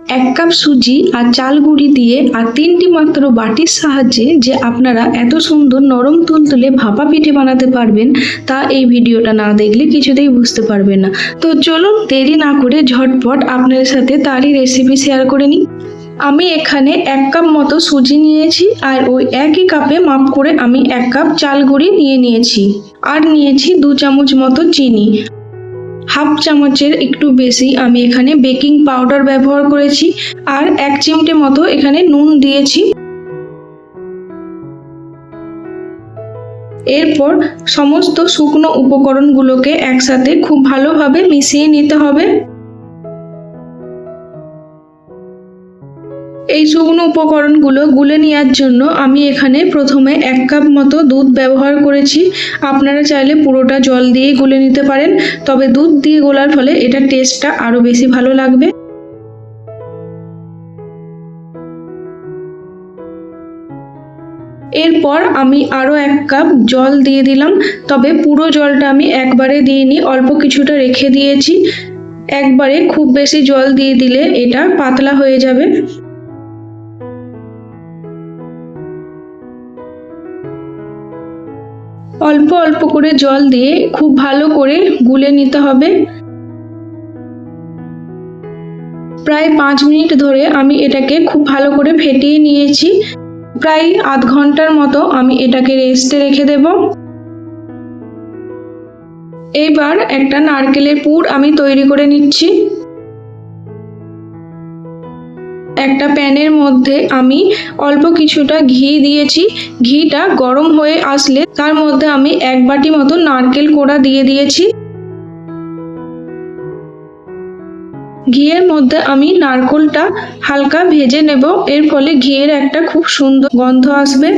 এক কাপ সুজি আর চাল গুঁড়ি দিয়ে আর তিনটি মাত্র বাটির সাহায্যে যে আপনারা এত সুন্দর নরম তুলতুলে ভাপা পিঠে বানাতে পারবেন, তা এই ভিডিওটা না দেখলে কিছুতেই বুঝতে পারবেন না। তো চলুন দেরি না করে ঝটপট আপনাদের সাথে তারই রেসিপি শেয়ার করে নিই। আমি এখানে এক কাপ মতো সুজি নিয়েছি আর ওই একই কাপে মাপ করে আমি এক কাপ চাল গুঁড়ি নিয়ে নিয়েছি। আর নিয়েছি দু চামচ মতো চিনি। হাফ চামচের একটু বেশি আমি এখানে বেকিং পাউডার ব্যবহার করেছি আর এক চিমটে মতো এখানে নুন দিয়েছি। এরপর সমস্ত শুকনো উপকরণগুলোকে একসাথে খুব ভালোভাবে মিশিয়ে নিতে হবে। এই শুকনো উপকরণগুলো গুলে নেওয়ার জন্য আমি এখানে প্রথমে এক কাপ মতো দুধ ব্যবহার করেছি। আপনারা চাইলে পুরোটা জল দিয়ে গুলে নিতে পারেন, তবে দুধ দিয়ে গোলার ফলে এটার টেস্টটা আরও বেশি ভালো লাগবে। এরপর আমি আরও এক কাপ জল দিয়ে দিলাম, তবে পুরো জলটা আমি একবারে দিইনি, অল্প কিছুটা রেখে দিয়েছি। একবারে খুব বেশি জল দিয়ে দিলে এটা পাতলা হয়ে যাবে। অল্প অল্প করে জল দিয়ে খুব ভালো করে গুলে নিতে হবে। প্রায় পাঁচ মিনিট ধরে আমি এটাকে খুব ভালো করে ফেটিয়ে নিয়েছি। প্রায় আধ ঘণ্টার মতো আমি এটাকে রেস্টে রেখে দেব। এইবার একটা নারকেলের পুর আমি তৈরি করে নিচ্ছি। একটা প্যানের মধ্যে আমি অল্প কিছুটা ঘি দিয়েছি। ঘিটা গরম হয়ে আসলে তার মধ্যে আমি এক বাটি মতো নারকেল কোড়া দিয়ে দিয়েছি। ঘিয়ের মধ্যে আমি নারকলটা হালকা ভেজে নেব। এর ফলে ঘিয়ের একটা খুব সুন্দর গন্ধ আসবে।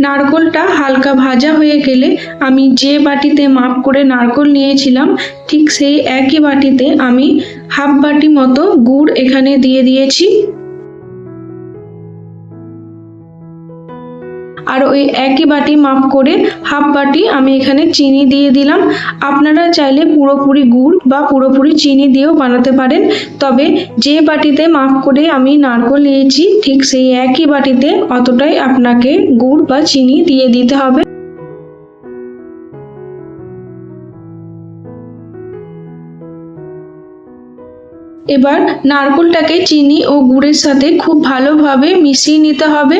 নারকোলটা হালকা ভাজা হয়ে গেলে আমি যে বাটিতে মাপ করে নারকোল নিয়েছিলাম, ঠিক সেই একই বাটিতে আমি হাফ বাটি মতো গুড় এখানে দিয়ে দিয়েছি। আর ওই একই বাটি মাপ করে হাফ বাটি আমি এখানে চিনি দিয়ে দিলাম। আপনারা চাইলে পুরোপুরি গুড় বা পুরোপুরি চিনি দিয়েও বানাতে পারেন। তবে যে বাটিতে মাপ করে আমি নারকোল নিয়েছি, ঠিক সেই একই বাটিতে অতটাই আপনাকে গুড় বা চিনি দিয়ে দিতে হবে। এবার নারকোলটাকে চিনি ও গুড়ের সাথে খুব ভালোভাবে মিশিয়ে নিতে হবে।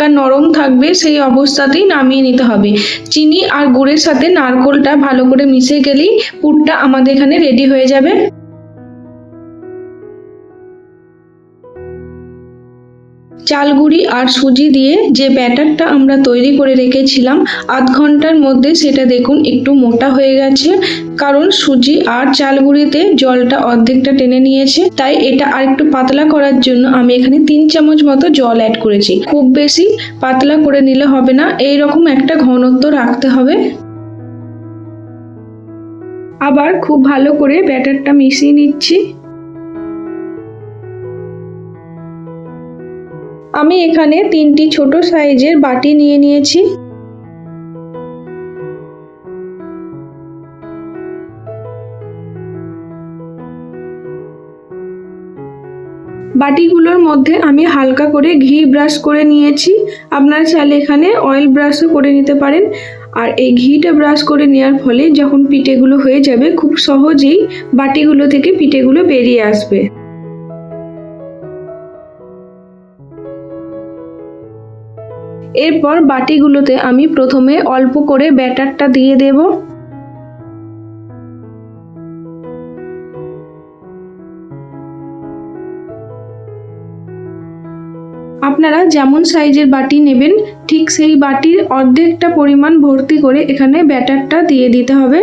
হালকা নরম থাকবে, সেই অবস্থাতেই নামিয়ে নিতে হবে। চিনি আর গুড়ের সাথে নারকোলটা ভালো করে মিশে গেলেই পুরটা আমাদের এখানে রেডি হয়ে যাবে। চালগুড়ি আর সুজি দিয়ে যে ব্যাটারটা আমরা তৈরি করে রেখেছিলাম, আধ ঘণ্টার মধ্যে সেটা দেখুন একটু মোটা হয়ে গেছে। কারণ সুজি আর চালগুড়িতে জলটা অর্ধেকটা টেনে নিয়েছে, তাই এটা আর একটু পাতলা করার জন্য আমি এখানে তিন চামচ মতো জল অ্যাড করেছি। খুব বেশি পাতলা করে নিলে হবে না এই রকম একটা ঘনত্ব রাখতে হবে। আবার খুব ভালো করে ব্যাটারটা মিশিয়ে নিচ্ছি। আমি এখানে তিনটি ছোট সাইজের বাটি নিয়ে নিয়েছি। বাটিগুলোর মধ্যে আমি হালকা করে ঘি ব্রাশ করে নিয়েছি। আপনারা চাইলে এখানে অয়েল ব্রাশও করে নিতে পারেন। আর এই ঘিটা ব্রাশ করে নেওয়ার ফলে যখন পিঠেগুলো হয়ে যাবে, খুব সহজেই বাটিগুলো থেকে পিঠেগুলো বেরিয়ে আসবে। এরপর বাটিগুলোতে আমি প্রথমে অল্প করে ব্যাটারটা দিয়ে দেব। আপনারা যেমন সাইজের বাটি নেবেন, ঠিক সেই বাটির অর্ধেকটা পরিমাণ ভর্তি করে এখানে ব্যাটারটা দিয়ে দিতে হবে।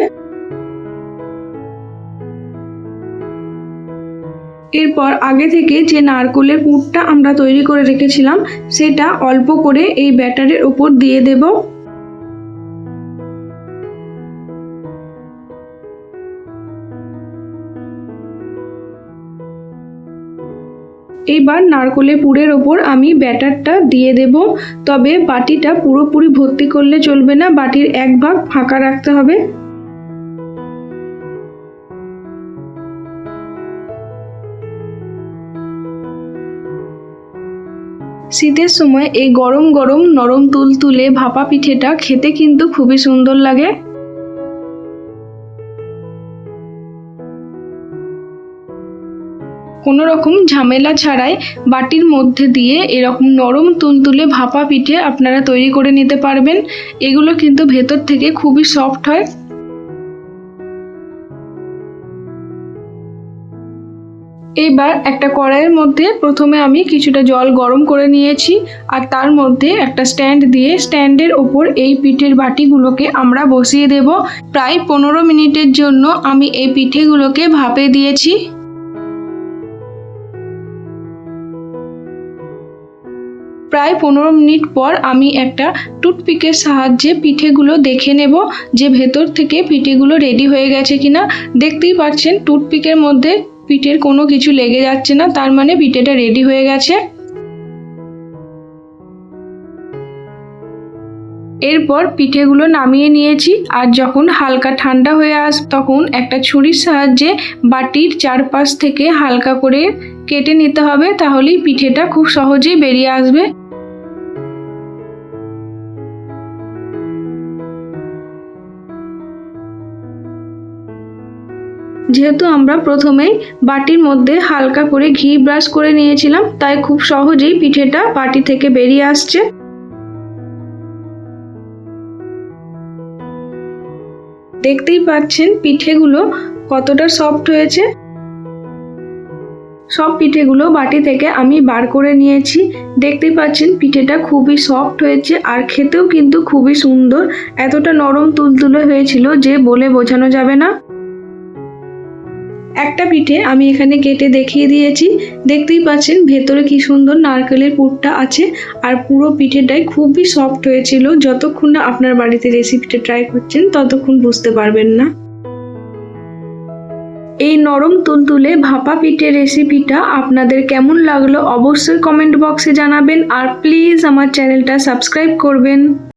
এরপর আগে থেকে যে নারকোলের পুরটা আমরা তৈরি করে রেখেছিলাম, সেটা অল্প করে এই ব্যাটারের ওপর দিয়ে দেব। এইবার নারকোলের পুরের ওপর আমি ব্যাটারটা দিয়ে দেব, তবে বাটিটা পুরোপুরি ভর্তি করলে চলবে না, বাটির এক ভাগ ফাঁকা রাখতে হবে। শীতের সময় এই গরম গরম নরম তুলতুলে ভাপা পিঠেটা খেতে কিন্তু খুবই সুন্দর লাগে। কোনো রকম ঝামেলা ছাড়াই বাটির মধ্যে দিয়ে এরকম নরম তুলতুলে ভাপা পিঠে আপনারা তৈরি করে নিতে পারবেন। এগুলো কিন্তু ভেতর থেকে খুবই সফট হয়। এবার একটা কড়াইয়ের মধ্যে প্রথমে আমি কিছুটা জল গরম করে নিয়েছি আর তার মধ্যে একটা স্ট্যান্ড দিয়ে স্ট্যান্ডের ওপর এই পিঠের বাটিগুলোকে আমরা বসিয়ে দেব। প্রায় পনেরো মিনিটের জন্য আমি এই পিঠেগুলোকে ভাপে দিয়েছি। প্রায় পনেরো মিনিট পর আমি একটা টুথপিকের সাহায্যে পিঠেগুলো দেখে নেব যে ভেতর থেকে পিঠেগুলো রেডি হয়ে গেছে কিনা। দেখতেই পাচ্ছেন টুথপিকের মধ্যে পিঠের কোনো কিছু লেগে যাচ্ছে না, তার মানে পিঠেটা রেডি হয়ে গেছে। এরপর পিঠেগুলো নামিয়ে নিয়েছি, আর যখন হালকা ঠান্ডা হয়ে আস, তখন একটা ছুরির সাহায্যে বাটির চারপাশ থেকে হালকা করে কেটে নিতে হবে, তাহলেই পিঠেটা খুব সহজেই বেরিয়ে আসবে। যেহেতু আমরা প্রথমেই বাটির মধ্যে হালকা করে ঘি ব্রাশ করে নিয়েছিলাম, তাই খুব সহজেই পিঠেটা বাটি থেকে বেরিয়ে আসছে। দেখতেই পাচ্ছেন পিঠেগুলো কতটা সফট হয়েছে। সব পিঠেগুলো বাটি থেকে আমি বার করে নিয়েছি। দেখতেই পাচ্ছেন পিঠেটা খুবই সফট হয়েছে আর খেতেও কিন্তু খুবই সুন্দর। এতটা নরম তুলতুলে হয়েছিল যে বলে বোঝানো যাবে না। একটা পিঠে আমি এখানে কেটে দেখিয়ে দিয়েছি। দেখতেই পাচ্ছেন, ভেতরে কি সুন্দর নারকেলের পুরটা আছে আর পুরো পিঠেটাই খুবই সফট হয়েছিল। যতক্ষণ না আপনার বাড়িতে রেসিপিটা ট্রাই করছেন, ততক্ষণ বুঝতে পারবেন না। এই নরম তুলতুলে ভাপা পিঠে রেসিপিটা আপনাদের কেমন লাগল অবশ্যই কমেন্ট বক্সে জানাবেন। আর প্লিজ আমার চ্যানেলটা সাবস্ক্রাইব করবেন।